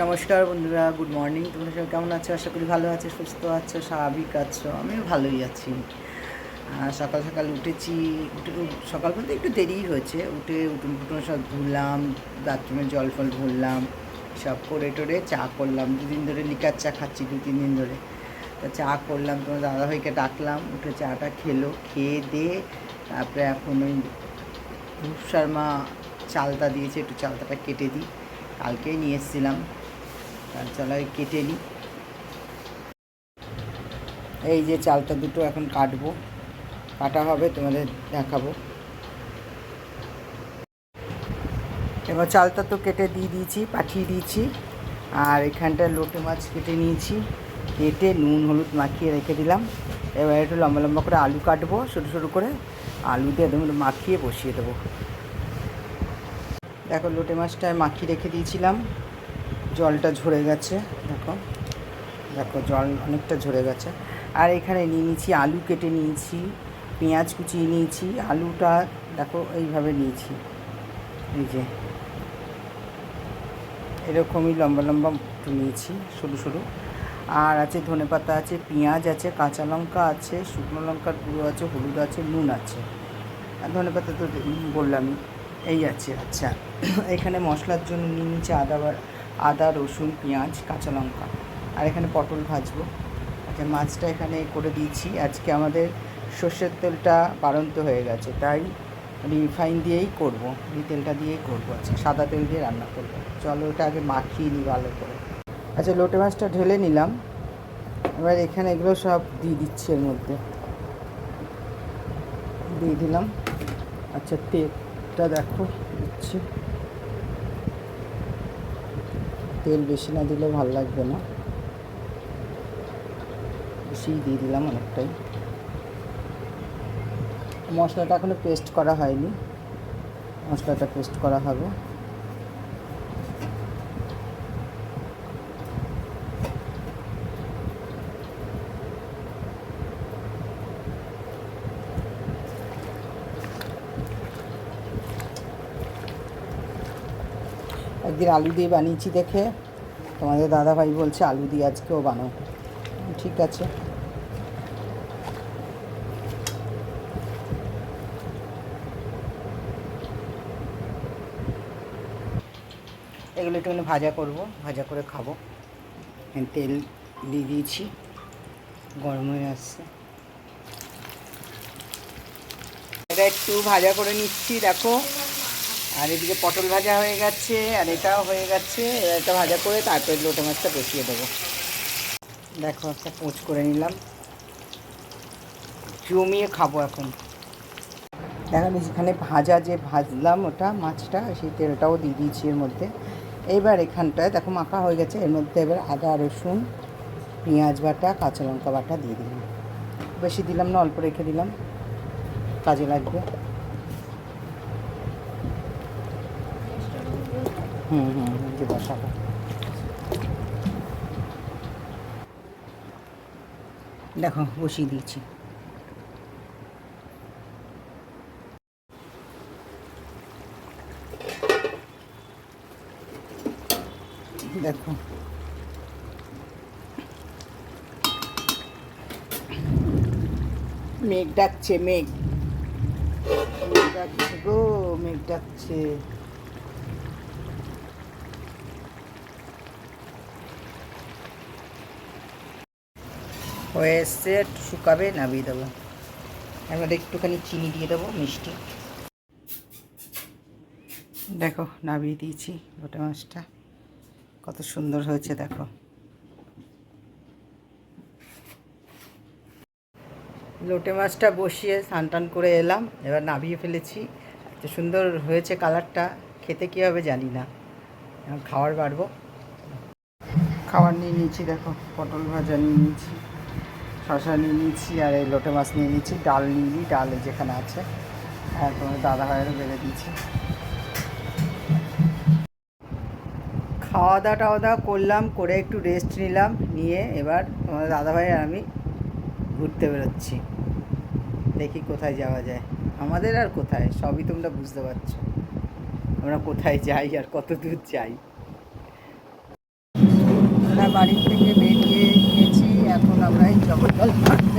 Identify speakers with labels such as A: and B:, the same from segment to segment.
A: নমস্কার বন্ধুরা good morning তোমরা সবাই কেমন আছো? আশা করি ভালো আছো, সুস্থ আছো, স্বাভাবিক আছো। আমিও ভালোই আছি। সকাল সকাল উঠেছি। উঠে সকাল বলতে একটু দেরিই হয়েছে। উঠে উঠুন ফুটুন সব ধুলাম বাথরুমে জল ফল ভরলাম, সব করে টোরে চা করলাম। দুদিন ধরে লিকার চা খাচ্ছি, দু, তিন দিন ধরে। তা চা করলাম, তোমার দাদাভাইকে ডাকলাম, উঠে চাটা খেলো, খেয়ে দিয়ে তারপরে এখন ওই রূপ শর্মা চালতা দিয়েছে, একটু চালতাটা কেটে দিই। কালকেই নিয়ে এসেছিলাম। তার চলাই কেটে নিই। এই যে চালটা দুটো এখন কাটবো। কাটা হবে, তোমাদের দেখাবো। এবার চালটা তো কেটে দিয়ে দিয়েছি, পাঠিয়ে দিয়েছি। আর এখানটায় লোটে মাছ কেটে নিয়েছি। কেটে নুন, হলুদ মাখিয়ে রেখে দিলাম। এবার একটু লম্বা লম্বা করে আলু কাটবো সরু সরু করে। আলু দিয়ে একদম মাখিয়ে বসিয়ে দেবো। দেখো, লোটে মাছটা মাখিয়ে রেখে দিয়েছিলাম। জলটা ঝরে গেছে, দেখো। দেখো, জল অনেকটা ঝরে গেছে। আর এখানে নিয়ে নিয়েছি আলু কেটে নিয়েছি, পেঁয়াজ কুচিয়ে নিয়েছি, আলুটা দেখো এইভাবে নিয়েছি। এই যে। এরকমই লম্বা লম্বা একটু নিয়েছি, সরু সরু। আর আছে ধনে পাতা আছে, পেঁয়াজ আছে, কাঁচা লঙ্কা আছে, শুকনো লঙ্কার গুঁড়ো আছে, হলুদ আছে, নুন আছে। আর ধনে পাতা তো বললামই, এই আছে। আচ্ছা। এখানে মশলার জন্য নিয়ে নিচ্ছে আদা আদা, রসুন, পেঁয়াজ, কাঁচা লঙ্কা। আর এখানে পটল ভাজবো। আচ্ছা মাছটা এখানে করে দিয়েছি। আজকে আমাদের সর্ষের তেলটা বাড়ন্ত হয়ে গেছে, তাই রিফাইন দিয়েই করব। তেলটা দিয়েই করব। আচ্ছা সাদা তেল দিয়ে রান্না করব। চলো, ওটা আগে মাখিয়ে নিই ভালো করে। আচ্ছা লোটে মাছটা ঢেলে নিলাম। এবার এখানে এগুলো সব দিয়ে দিচ্ছি এর মধ্যে। দিয়ে দিলাম। আচ্ছা তেলটা দেখো, দিচ্ছি। তেল বেশি না দিলে ভালো লাগবে না। বেশি দিয়ে দিলাম অনেকটাই। মশলাটা এখনও পেস্ট করা হয়নি। মশলাটা পেস্ট করা হবে। একদিন আলু দিয়ে বানিয়েছি দেখে। তোমাদের দাদা ভাই বলছে, আলু দিয়ে আজকেও বানাও। ঠিক আছে। এগুলো একটুখানি ভাজা করব, ভাজা করে খাব। তেল দিয়ে দিয়েছি, গরম হয়ে আসছে। এটা একটু ভাজা করে নিচ্ছি, দেখো। আর এদিকে পটল ভাজা হয়ে গেছে, আর এটাও হয়ে গেছে। এটা ভাজা করে তারপরে লোটে মাছটা বসিয়ে দেবো। দেখো, একটা পোচ করে নিলাম। জমিয়ে খাব এখন। দেখো, আমি যেখানে ভাজা যে ভাজলাম ওটা মাছটা, সেই তেলটাও দিয়ে দিয়েছি এর মধ্যে। এইবার এখানটায় দেখো, মাখা হয়ে গেছে। এর মধ্যে এবার আদা, রসুন, পেঁয়াজ বাটা, কাঁচা লঙ্কা বাটা দিয়ে দিলাম। বেশি দিলাম না, অল্প রেখে দিলাম। কাজে লাগবে। হুম হুম যে বসাবো দেখো, বসিয়ে দিয়েছি। দেখো। মেঘ ডাকছে মেঘ ডাকছে গো, মেঘ ডাকছে। হয়ে একটু শুকাবে, নামিয়ে দেবো। এবার একটুখানি চিনি দিয়ে দেবো, মিষ্টি। দেখো, নামিয়ে দিয়েছি লোটে মাছটা। কত সুন্দর হয়েছে, দেখো। লোটে মাছটা বসিয়ে স্নান টান করে এলাম, এবার নামিয়ে ফেলেছি। এত সুন্দর হয়েছে কালারটা, খেতে কী হবে জানি না। খাবার বাড়বো। খাবার নিয়ে নিয়েছি, দেখো, পটল ভাজা নিয়ে নিয়েছি। শশা নিয়ে নিয়েছি আর এই লোটে মাছ নিয়ে নিয়েছি ডাল নিয়ে নিই, ডাল যেখানে আছে। আর তোমার দাদা ভাইয়েরও বেড়ে দিয়েছি। খাওয়া দাওয়া টাওয়া দাওয়া করলাম, করে একটু রেস্ট নিলাম, নিয়ে এবার তোমার দাদাভাই আর আমি ঘুরতে বেরোচ্ছি। দেখি কোথায় যাওয়া যায়। আমাদের আর কোথায়? সবই তোমরা বুঝতে পারছ। আমরা কোথায় যাই আর কত দূর যাই। আমরা বাড়ি থেকে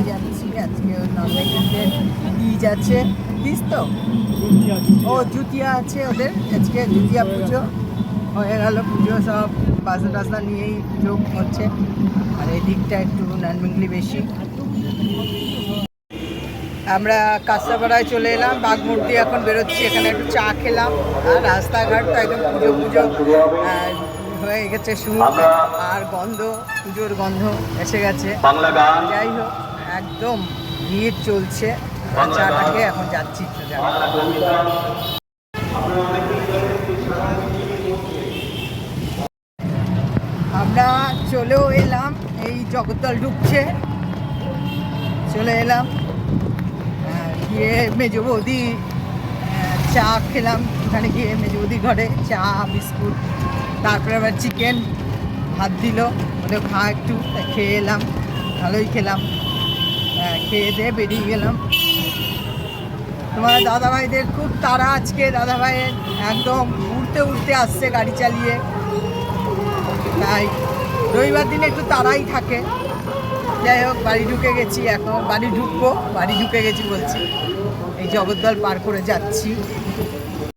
A: যাচ্ছি আজকে ননভেজের বীজ আছে বীজ তো ও জুতিয়া আছে ওদের আজকে জুতিয়া পুজো হয়ে গেল পুজো সব বাসা টাসা নিয়েই পুজো হচ্ছে আর এই দিকটা একটু নন বেশি আমরা কাঁচরাপাড়ায় চলে এলাম, বাঘমূর্তি এখন বেরোচ্ছি, এখানে একটু চা খেলাম, আর রাস্তাঘাট তো একদম পুজো পুজো। হয়ে গেছে শুরু আর গন্ধ পুজোর গন্ধ এসে গেছে।
B: বাংলা গান।
A: যাই হোক একদম ভিড় চলছে। চাটাকে এখন যাচ্ছি আমরা চলেও এলাম এই জগদ্দল ঢুকছে। চলে এলাম। গিয়ে মেজো বৌদি চা খেলাম। ওখানে গিয়ে মেজো বৌদির ঘরে চা বিস্কুট। তারপরে আবার চিকেন ভাত দিল। ওদের খা একটু খেয়ে এলাম। ভালোই খেলাম। খেয়ে দিয়ে বেরিয়ে গেলাম। তোমার দাদাভাইদের খুব তাড়া আজকে। দাদাভাইয়ের একদম উড়তে উড়তে আসছে গাড়ি চালিয়ে। তাই রবিবার দিনে একটু তাড়াই থাকে। যাই হোক, বাড়ি ঢুকে গেছি এখন। বাড়ি ঢুকবো, বাড়ি ঢুকে গেছি বলছি। এই জগদ্দল পার করে যাচ্ছি।